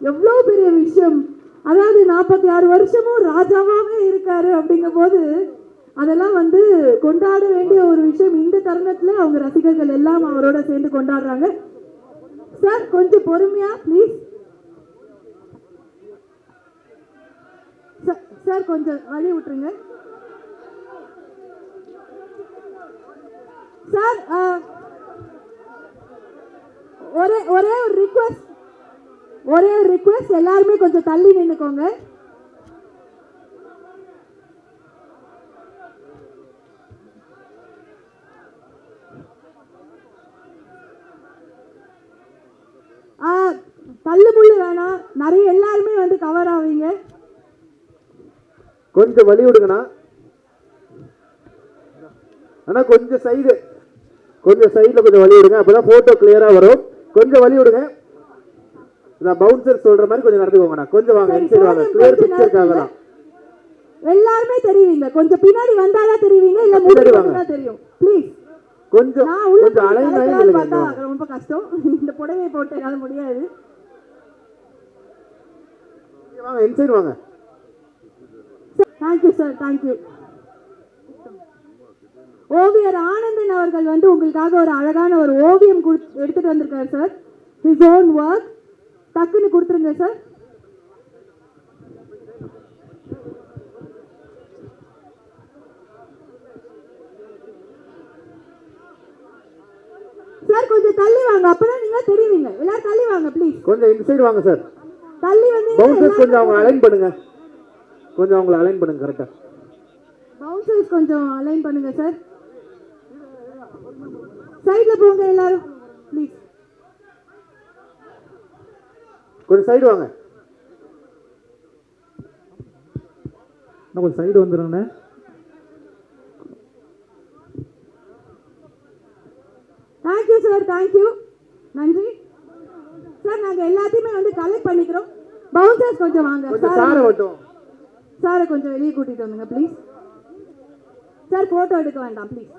எவ்வளோ பெரிய விஷயம்? அதாவது நாற்பத்தி ஆறு வருஷமும் ராஜாவாகவே இருக்காரு அப்படிங்கும்போது அதெல்லாம் வந்து கொண்டாட வேண்டிய ஒரு விஷயம். இந்த தருணத்தில் அவங்க ரசிகர்கள் எல்லாம் அவரோட சேர்ந்து கொண்டாடுறாங்க. சார் கொஞ்சம் பொறுமையா ப்ளீஸ் சார் கொஞ்சம் வழி விட்டுருங்க. சார் ஒரே ஒரே ஒரு ரிக்வெஸ்ட் ஒரே ரிக்வெஸ்ட் எல்லாருமே கொஞ்சம் தள்ளி நின்றுக்கோங்க தள்ளு தள்ளுமுள்ளு வேணாம். நிறைய எல்லாருமே வந்து கவர் ஆவீங்க. கொஞ்சம் வழி விடுங்கண்ணா. அண்ணா கொஞ்சம் சைடு கொஞ்சம் சைடுல கொஞ்சம் வழி விடுங்க. அப்பதான் போட்டோ கிளியரா வரும். கொஞ்சம் வழி விடுங்க. நான் பவுன்சர் சொல்ற மாதிரி கொஞ்சம் நடந்துக்கோங்கண்ணா கொஞ்சம் வாங்க இன்சைடு கிளியர் பிக்சருக்காக தான். எல்லாருமே தெரியுவீங்க கொஞ்சம் பின்னாடி வந்தாதான் தெரியுவீங்க இல்ல முன்னாடி வாங்க. தெரியும். ப்ளீஸ் கொஞ்சம் கொஞ்சம் போய் அலைன் கலக்கலாம்னு அலைன் பார்த்தா இல்லைங்க ரொம்ப கஷ்டம். இந்த புடவையை போட்டு என்னால முடியாது. வாங்க இன்சைடு வாங்க. தேங்க்யூ சார் தேங்க்யூ ஓவியர் ஆனந்தன் அவர்கள் வந்து உங்களுக்காக ஒரு அழகான ஒரு ஓவியம் எடுத்துட்டு வந்திருக்காரு சார் ஹிஸ் ஓன் ஒர்க் டக்குன்னு கொடுத்துருங்க சார். சார் கொஞ்சம் தள்ளி வாங்க. அப்பதான் நீங்க தெரியுவீங்க எல்லாரும் தள்ளி வாங்க ப்ளீஸ் கொஞ்சம் இன்சைடு வாங்க சார். தள்ளி வந்து பவுன்சர்ஸ் கொஞ்சம் அவங்க அலைன் பண்ணுங்க. கொஞ்சம் அவங்கள அலைன் பண்ணுங்க கரெக்டா பவுன்சர்ஸ் கொஞ்சம் அலைன் பண்ணுங்க சார். சைடுல போங்க எல்லாரும். ப்ளீஸ் கொஞ்சம் சைடு வாங்க. அண்ணா, கொஞ்சம் side வந்துடுங்கண்ணே thank you sir thank you நன்றி. சார் நாங்க எல்லாத்தையுமே வந்து கலெக்ட் பண்ணிக்கிறோம். பவுன்சர்ஸ் கொஞ்சம் வாங்க. சார் சாரை மட்டும். சாரை கொஞ்சம் வெளியே கூட்டிட்டு வந்துங்க ப்ளீஸ் சார் போட்டோ எடுக்க வேண்டாம் ப்ளீஸ்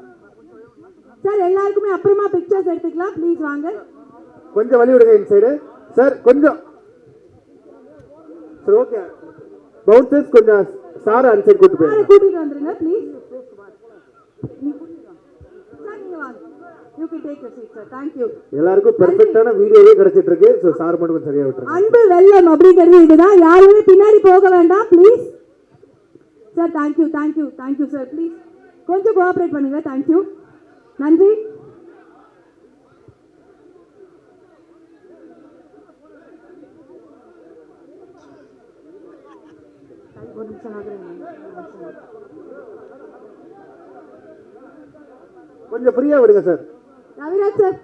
சார் எல்லாருக்குமே அப்புறமா பிக்சர்ஸ் எடுத்துக்கலாம். ப்ளீஸ் வாங்க. கொஞ்சம் வழி விடுங்க இன்சைடு சார் கொஞ்சம். சரி ஓகே பவுன்சர்ஸ் கொஞ்சம் சாரை அன்சைடு கூட்டு சாரை போயிருங்க கூட்டிட்டு வந்துருங்க ப்ளீஸ் சீட் எல்லாருக்கும் பெர்ஃபெக்டான வீடியோவே கிடைச்சிட்டு இருக்கு ஸோ சார் மட்டும் கொஞ்சம் சரியா விட்டுருங்க. அன்பு வெள்ளம் அப்படிங்கிறது இதுதான். யாருமே பின்னாடி போக வேண்டாம் please sir thank you thank you thank you sir please கொஞ்சம் கோஆப்ரேட் பண்ணுங்க. தேங்க்யூ நன்றி. கொஞ்சம் ஃப்ரீயா விடுங்க sir. Raviraj sir.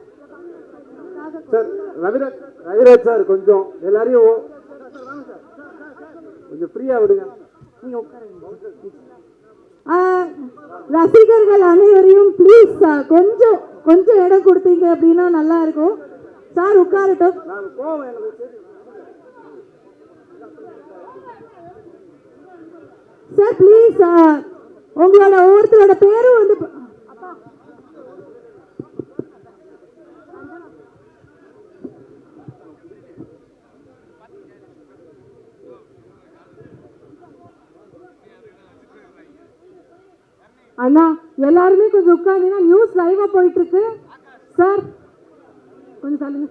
Sir Raviraj Raviraj sir கொஞ்சம் எல்லாரையும் கொஞ்சம் ஃப்ரீயா விடுங்க. நீங்க ரசிகர்கள் அனைவரையும் ப்ளீஸ் கொஞ்சம் கொஞ்சம் இடம் கொடுத்தீங்க அப்படின்னா நல்லா இருக்கும். சார் உட்காரட்டும் நான் கோவம் எனக்கு தெரியும். சார் ப்ளீஸ் uh, உங்களோட ஒவ்வொருத்தரோட பேரும் வந்து அண்ணா எல்லாருமே கொஞ்சம் உட்காந்தீங்கன்னா நியூஸ் லைவா போயிட்டு இருக்கு சார் கொஞ்சம் தள்ளுங்க.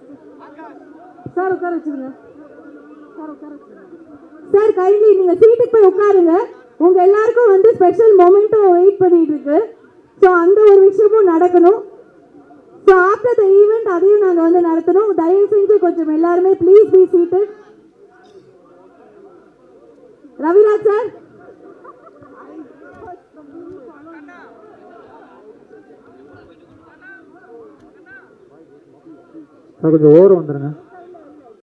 சார் உட்கார வச்சுருங்க. சார் உட்கார வச்சுருங்க. சார் கைலி நீங்க சீட்டுக்கு போய் உட்காருங்க. உங்க எல்லாருக்கும் வந்து ஸ்பெஷல் மொமெண்ட்டும் வெயிட் பண்ணிட்டு இருக்கு ஸோ அந்த ஒரு விஷயமும் நடக்கணும். ஸோ ஆஃப்டர் த ஈவெண்ட் அதையும் நாங்கள் வந்து நடத்தணும். தயவு செஞ்சு கொஞ்சம் எல்லாருமே please be seated Raviraj sir sir கொஞ்சம் ஓரம் வந்துருங்க.